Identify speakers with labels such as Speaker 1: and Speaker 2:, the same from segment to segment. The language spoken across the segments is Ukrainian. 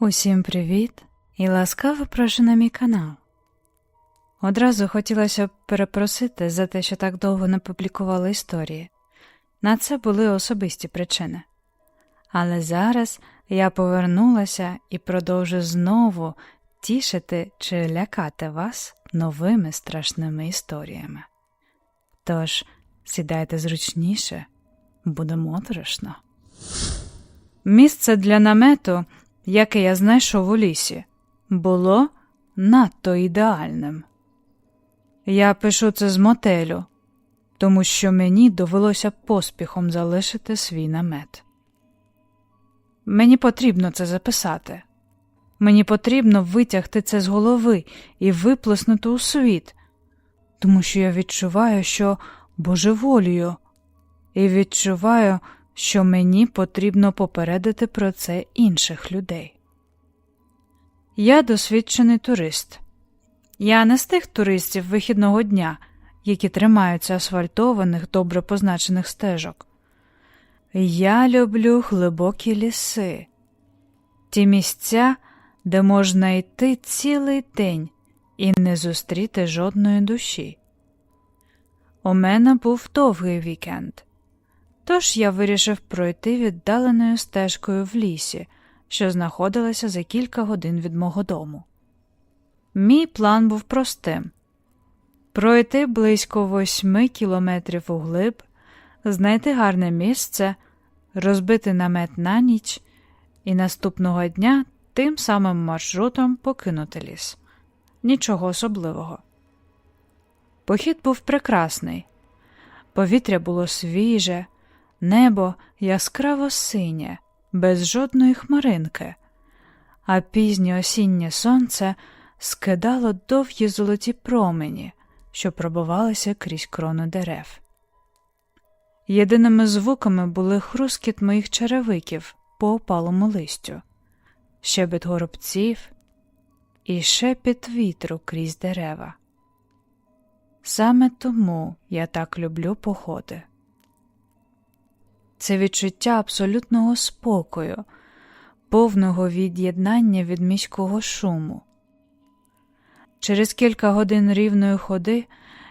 Speaker 1: Усім привіт і ласкаво прошу на мій канал. Одразу хотілося б перепросити за те, що так довго не публікувала історії. На це були особисті причини. Але зараз я повернулася і продовжу знову тішити чи лякати вас новими страшними історіями. Тож сідайте зручніше, буде моторошно. Місце для намету яке я знайшов у лісі, було надто ідеальним. Я пишу це з мотелю, тому що мені довелося поспіхом залишити свій намет. Мені потрібно це записати. Мені потрібно витягти це з голови і виплеснути у світ, тому що я відчуваю, що божеволію, і відчуваю, що мені потрібно попередити про це інших людей. Я досвідчений турист. Я не з тих туристів вихідного дня, які тримаються асфальтованих, добре позначених стежок. Я люблю глибокі ліси, ті місця, де можна йти цілий день і не зустріти жодної душі. У мене був довгий вікенд. Тож я вирішив пройти віддаленою стежкою в лісі, що знаходилася за кілька годин від мого дому. Мій план був простим пройти близько восьми кілометрів углиб, знайти гарне місце, розбити намет на ніч і наступного дня тим самим маршрутом покинути ліс. Нічого особливого. Похід був прекрасний, повітря було свіже. Небо яскраво синє, без жодної хмаринки, а пізнє осіннє сонце скидало довгі золоті промені, що пробивалися крізь крону дерев. Єдиними звуками були хрускіт моїх черевиків по опалому листю, щебет горобців і шепіт вітру крізь дерева. Саме тому я так люблю походи це відчуття абсолютного спокою, повного від'єднання від міського шуму. Через кілька годин рівної ходи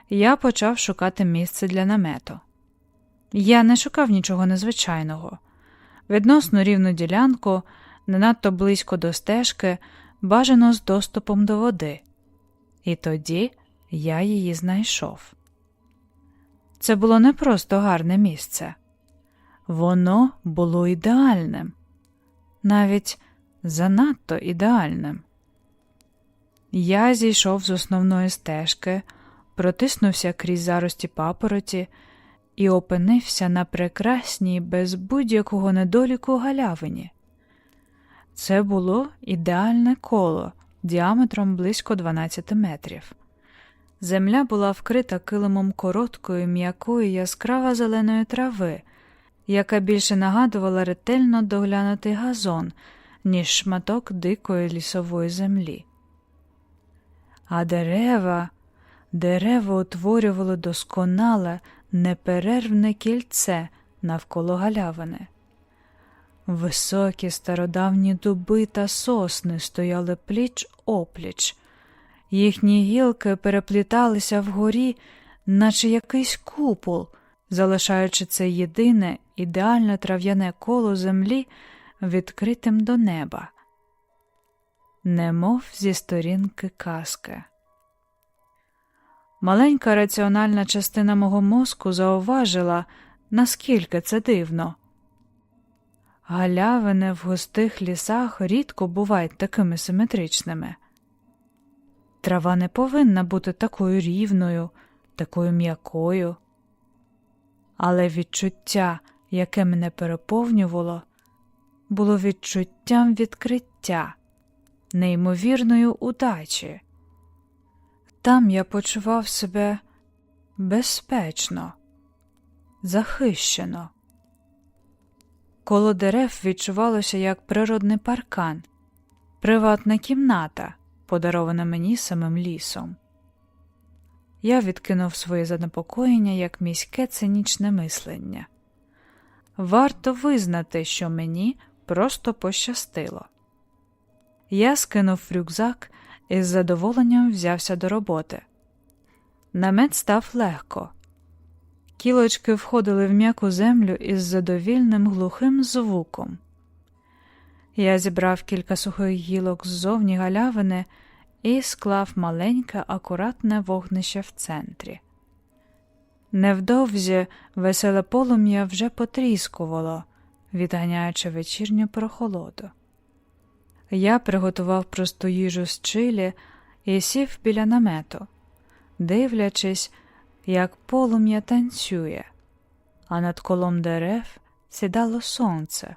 Speaker 1: я почав шукати місце для намету. Я не шукав нічого незвичайного, відносно рівну ділянку, не надто близько до стежки, бажано з доступом до води, і тоді я її знайшов. Це було не просто гарне місце. Воно було ідеальним, навіть занадто ідеальним. Я зійшов з основної стежки, протиснувся крізь зарості папороті і опинився на прекрасній, без будь-якого недоліку галявині. Це було ідеальне коло діаметром близько 12 метрів. Земля була вкрита килимом короткої, м'якої яскраво зеленої трави яка більше нагадувала ретельно доглянутий газон, ніж шматок дикої лісової землі. А дерева, дерева утворювали досконале, неперервне кільце навколо галявини. Високі стародавні дуби та сосни стояли пліч опліч, їхні гілки перепліталися вгорі, наче якийсь купол, залишаючи це єдине ідеальне трав'яне коло землі відкритим до неба, немов зі сторінки казки. Маленька раціональна частина мого мозку зауважила, наскільки це дивно. Галявини в густих лісах рідко бувають такими симетричними. Трава не повинна бути такою рівною, такою м'якою але відчуття, яке мене переповнювало, було відчуттям відкриття, неймовірної удачі. Там я почував себе безпечно, захищено. Коло дерев відчувалося як природний паркан, приватна кімната, подарована мені самим лісом. Я відкинув своє занепокоєння як міське цинічне мислення. Варто визнати, що мені просто пощастило. Я скинув рюкзак і з задоволенням взявся до роботи. Намет став легко. Кілочки входили в м'яку землю із задовільним глухим звуком. Я зібрав кілька сухих гілок ззовні галявини і склав маленьке, акуратне вогнище в центрі. Невдовзі веселе полум'я вже потріскувало, відганяючи вечірню прохолоду. Я приготував просту їжу з чилі і сів біля намету, дивлячись, як полум'я танцює, а над колом дерев сідало сонце,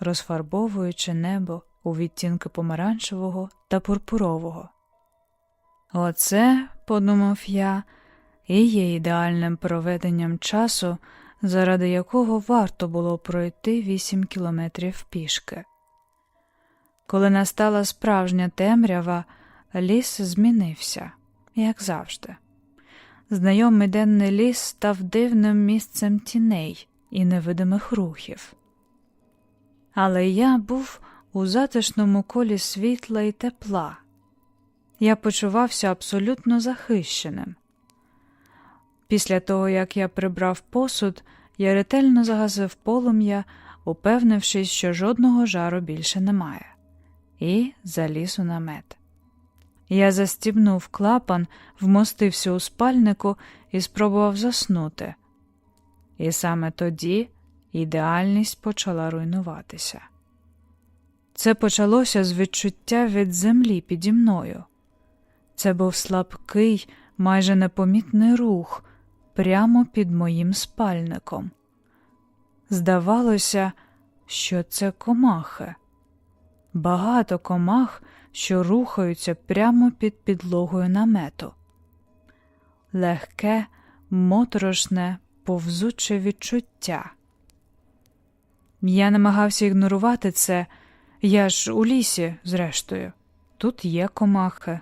Speaker 1: розфарбовуючи небо у відтінки помаранчевого та пурпурового. Оце, подумав я, і є ідеальним проведенням часу, заради якого варто було пройти вісім кілометрів пішки. Коли настала справжня темрява, ліс змінився, як завжди. Знайомий денний ліс став дивним місцем тіней і невидимих рухів. Але я був у затишному колі світла і тепла. Я почувався абсолютно захищеним. Після того, як я прибрав посуд, я ретельно загасив полум'я, упевнившись, що жодного жару більше немає, і заліз у намет. Я застібнув клапан, вмостився у спальнику і спробував заснути. І саме тоді ідеальність почала руйнуватися. Це почалося з відчуття від землі піді мною. Це був слабкий, майже непомітний рух прямо під моїм спальником. Здавалося, що це комахи. Багато комах, що рухаються прямо під підлогою намету. Легке, моторошне, повзуче відчуття. Я намагався ігнорувати це, я ж у лісі, зрештою, тут є комахи.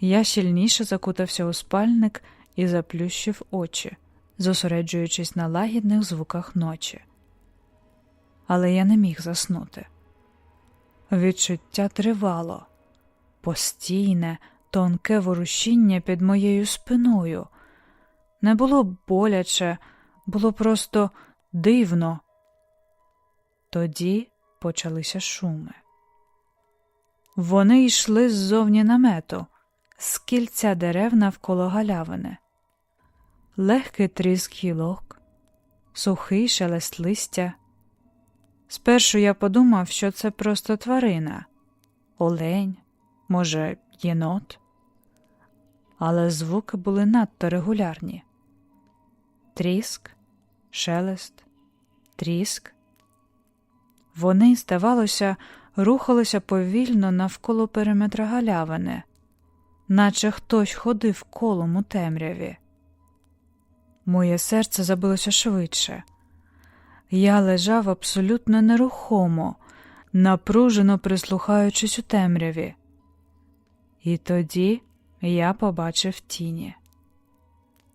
Speaker 1: Я щільніше закутався у спальник і заплющив очі, зосереджуючись на лагідних звуках ночі. Але я не міг заснути. Відчуття тривало, постійне, тонке ворушіння під моєю спиною. Не було боляче, було просто дивно. Тоді почалися шуми. Вони йшли ззовні намету, з кільця дерев навколо галявини, легкий тріск гілок, сухий шелест листя. Спершу я подумав, що це просто тварина, олень, може, єнот, але звуки були надто регулярні. Тріск, шелест, тріск. Вони, здавалося, рухалися повільно навколо периметра галявини, наче хтось ходив колом у темряві. Моє серце забилося швидше. Я лежав абсолютно нерухомо, напружено прислухаючись у темряві. І тоді я побачив тіні.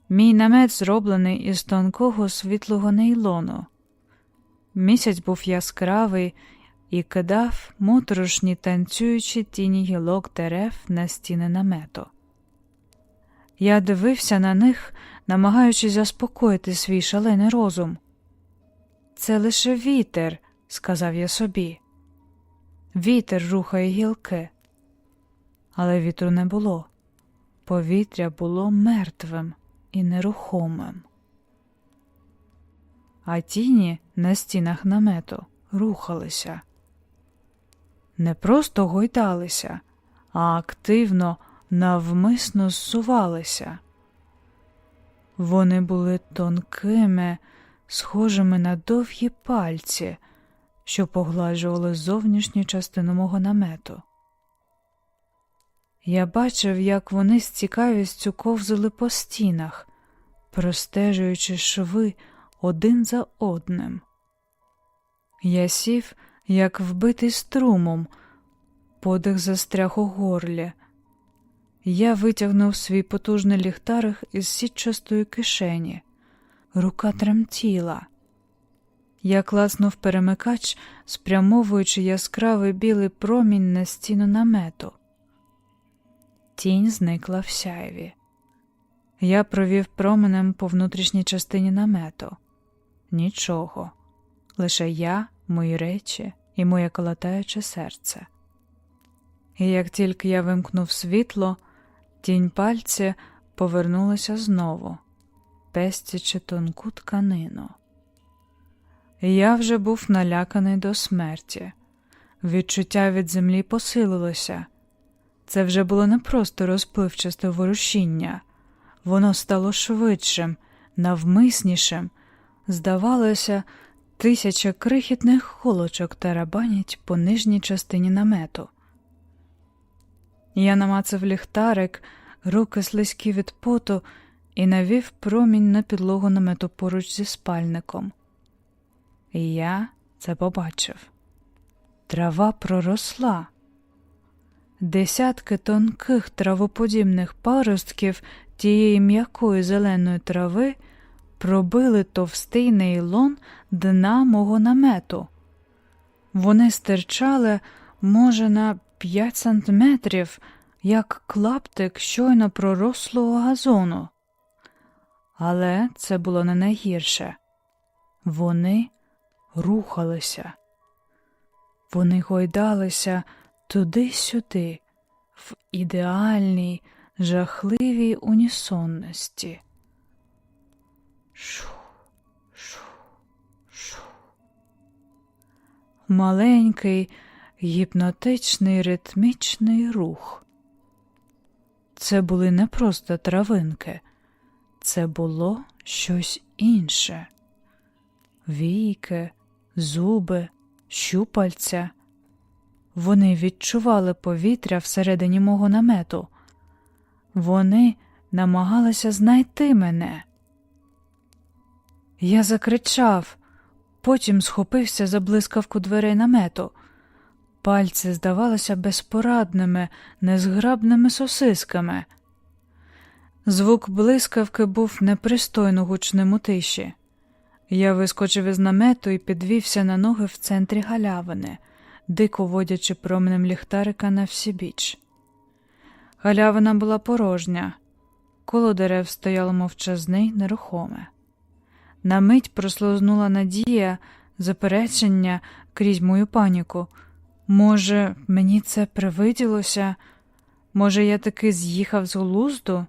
Speaker 1: Мій намет зроблений із тонкого світлого нейлону. Місяць був яскравий і кидав моторошні танцюючі тіні гілок дерев на стіни намету. Я дивився на них, намагаючись заспокоїти свій шалений розум. Це лише вітер, сказав я собі. Вітер рухає гілки. Але вітру не було. Повітря було мертвим і нерухомим. А тіні на стінах намету рухалися. Не просто гойдалися, а активно, навмисно зсувалися. Вони були тонкими, схожими на довгі пальці, що погладжували зовнішню частину мого намету. Я бачив, як вони з цікавістю ковзали по стінах, простежуючи шви один за одним. Я сів, як вбитий струмом, подих застряг у горлі. Я витягнув свій потужний ліхтарик із сітчастої кишені. Рука тремтіла. Я класнув перемикач, спрямовуючи яскравий білий промінь на стіну намету. Тінь зникла в сяйві. Я провів променем по внутрішній частині намету. Нічого. Лише я, мої речі і моє колотаюче серце. І як тільки я вимкнув світло, тінь пальці повернулася знову, пестячи тонку тканину. Я вже був наляканий до смерті. Відчуття від землі посилилося. Це вже було не просто розпливчасте ворушіння, воно стало швидшим, навмиснішим. Здавалося, тисяча крихітних холочок тарабанять по нижній частині намету. Я намацав ліхтарик, руки слизькі від поту і навів промінь на підлогу намету поруч зі спальником. І я це побачив. Трава проросла. Десятки тонких травоподібних паростків тієї м'якої зеленої трави пробили товстий нейлон дна мого намету. Вони стирчали, може, на п'ять сантиметрів, як клаптик щойно пророслого газону. Але це було не найгірше. Вони рухалися, вони гойдалися туди-сюди, в ідеальній, жахливій унісонності. Шу, шу, шу. Маленький, гіпнотичний ритмічний рух. Це були не просто травинки, це було щось інше. Війки, зуби, щупальця. Вони відчували повітря всередині мого намету. Вони намагалися знайти мене. Я закричав, потім схопився за блискавку дверей намету. Пальці здавалися безпорадними, незграбними сосисками. Звук блискавки був непристойно гучним у тиші. Я вискочив із намету і підвівся на ноги в центрі галявини, дико водячи променем ліхтарика на всі. Галявина була порожня, коло дерев стояло мовчазне й нерухоме. На мить прослознула надія, заперечення крізь мою паніку. Може, мені це привиділося? Може, я таки з'їхав з глузду?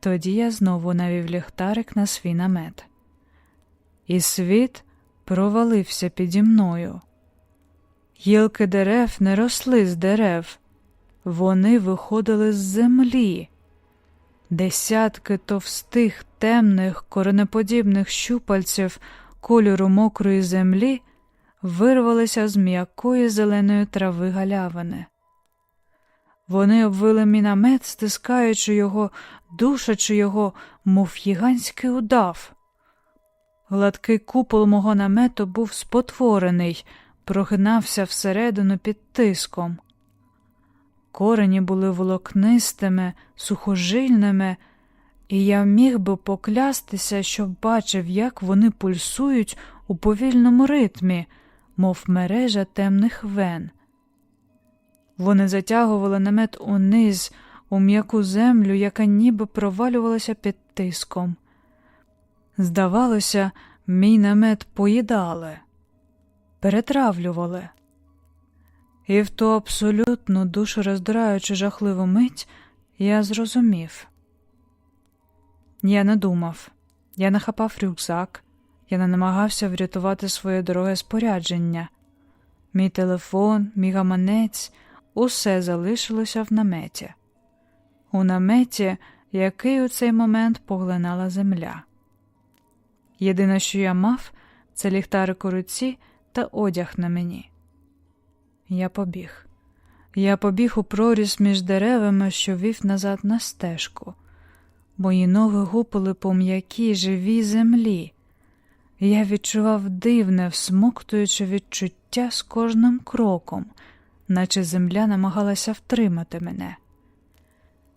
Speaker 1: Тоді я знову навів ліхтарик на свій намет. І світ провалився піді мною. Гілки дерев не росли з дерев, вони виходили з землі. Десятки товстих, темних, коренеподібних щупальців кольору мокрої землі вирвалися з м'якої зеленої трави галявини. Вони обвили мій намет, стискаючи його, душачи його, мов гігантський удав. Гладкий купол мого намету був спотворений, прогинався всередину під тиском. Корені були волокнистими, сухожильними, і я міг би поклястися, що бачив, як вони пульсують у повільному ритмі, мов мережа темних вен. Вони затягували намет униз, у м'яку землю, яка ніби провалювалася під тиском. Здавалося, мій намет поїдали, перетравлювали. І в ту абсолютну душероздираючу жахливу мить я зрозумів. Я не думав, я не хапав рюкзак, я не намагався врятувати своє дороге спорядження. Мій телефон, мій гаманець, усе залишилося в наметі. У наметі, який у цей момент поглинала земля. Єдине, що я мав, це ліхтарик у руці та одяг на мені. Я побіг. Я побіг у проріз між деревами, що вів назад на стежку. Мої ноги гупили по м'якій живій землі. Я відчував дивне, всмоктуюче відчуття з кожним кроком, наче земля намагалася втримати мене.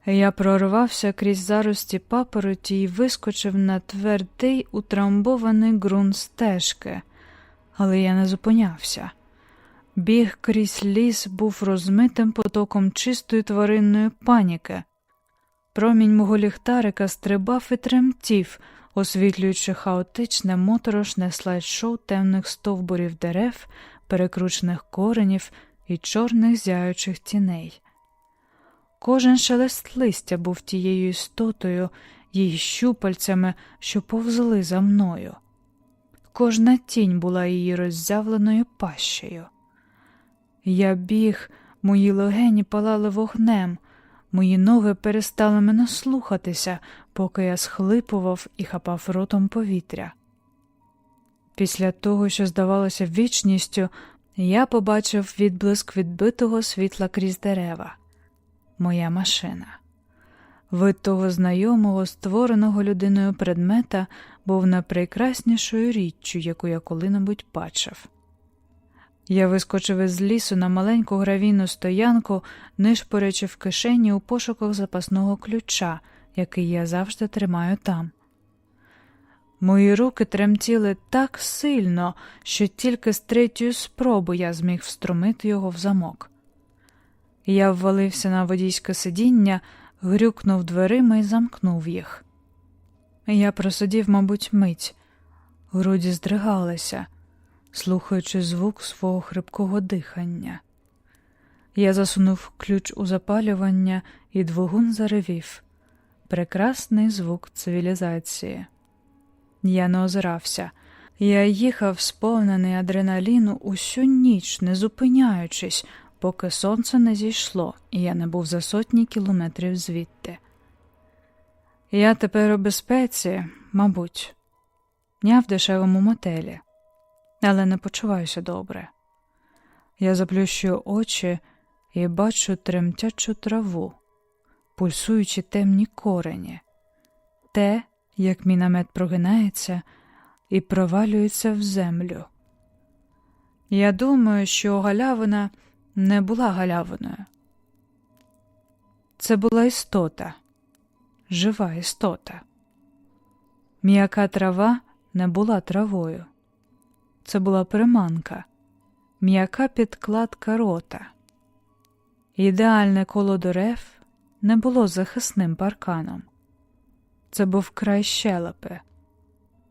Speaker 1: Я прорвався крізь зарості папороті і вискочив на твердий утрамбований ґрунт стежки, але я не зупинявся. Біг крізь ліс був розмитим потоком чистої тваринної паніки. Промінь мого ліхтарика стрибав і тремтів, освітлюючи хаотичне моторошне слайд-шоу темних стовбурів дерев, перекручених коренів і чорних зяючих тіней. Кожен шелест листя був тією істотою, її щупальцями, що повзли за мною. Кожна тінь була її роззявленою пащею. Я біг, мої легені палали вогнем, мої ноги перестали мене слухатися, поки я схлипував і хапав ротом повітря. Після того, що здавалося вічністю, я побачив відблиск відбитого світла крізь дерева. Моя машина. Вид того знайомого, створеного людиною предмета був найпрекраснішою річчю, яку я коли-небудь бачив. Я вискочив із лісу на маленьку гравійну стоянку, нишпорячи в кишені у пошуках запасного ключа, який я завжди тримаю там. Мої руки тремтіли так сильно, що тільки з третьої спроби я зміг встромити його в замок. Я ввалився на водійське сидіння, грюкнув дверима і замкнув їх. Я просидів, мабуть, мить, груді здригалися, слухаючи звук свого хрипкого дихання. Я засунув ключ у запалювання, і двигун заревів. Прекрасний звук цивілізації. Я не озирався. Я їхав сповнений адреналіну усю ніч, не зупиняючись, поки сонце не зійшло, і я не був за сотні кілометрів звідти. Я тепер у безпеці, мабуть, я в дешевому мотелі, але не почуваюся добре. Я заплющую очі і бачу тремтячу траву, пульсуючи темні корені, те, як мій намет прогинається і провалюється в землю. Я думаю, що галявина не була галявиною. Це була істота, жива істота. М'яка трава не була травою. Це була приманка, м'яка підкладка рота. Ідеальне коло дерев не було захисним парканом. Це був край щелепи,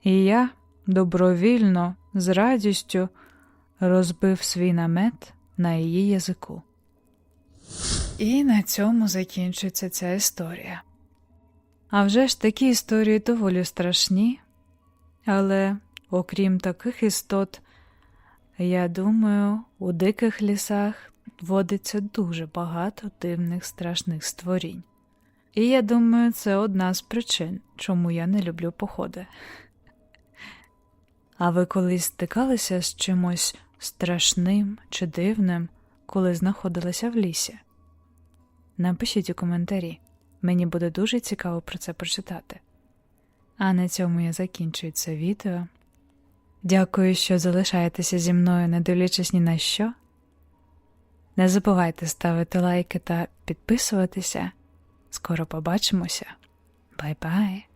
Speaker 1: і я добровільно, з радістю розбив свій намет на її язику. І на цьому закінчується ця історія. А вже ж такі історії доволі страшні, але окрім таких істот, я думаю, у диких лісах водиться дуже багато дивних страшних створінь. І я думаю, це одна з причин, чому я не люблю походи. А ви колись стикалися з чимось страшним чи дивним, коли знаходилися в лісі? Напишіть у коментарі, мені буде дуже цікаво про це прочитати. А на цьому я закінчую це відео. Дякую, що залишаєтеся зі мною, не дивлячись ні на що. Не забувайте ставити лайки та підписуватися. Скоро побачимося. Бай-бай!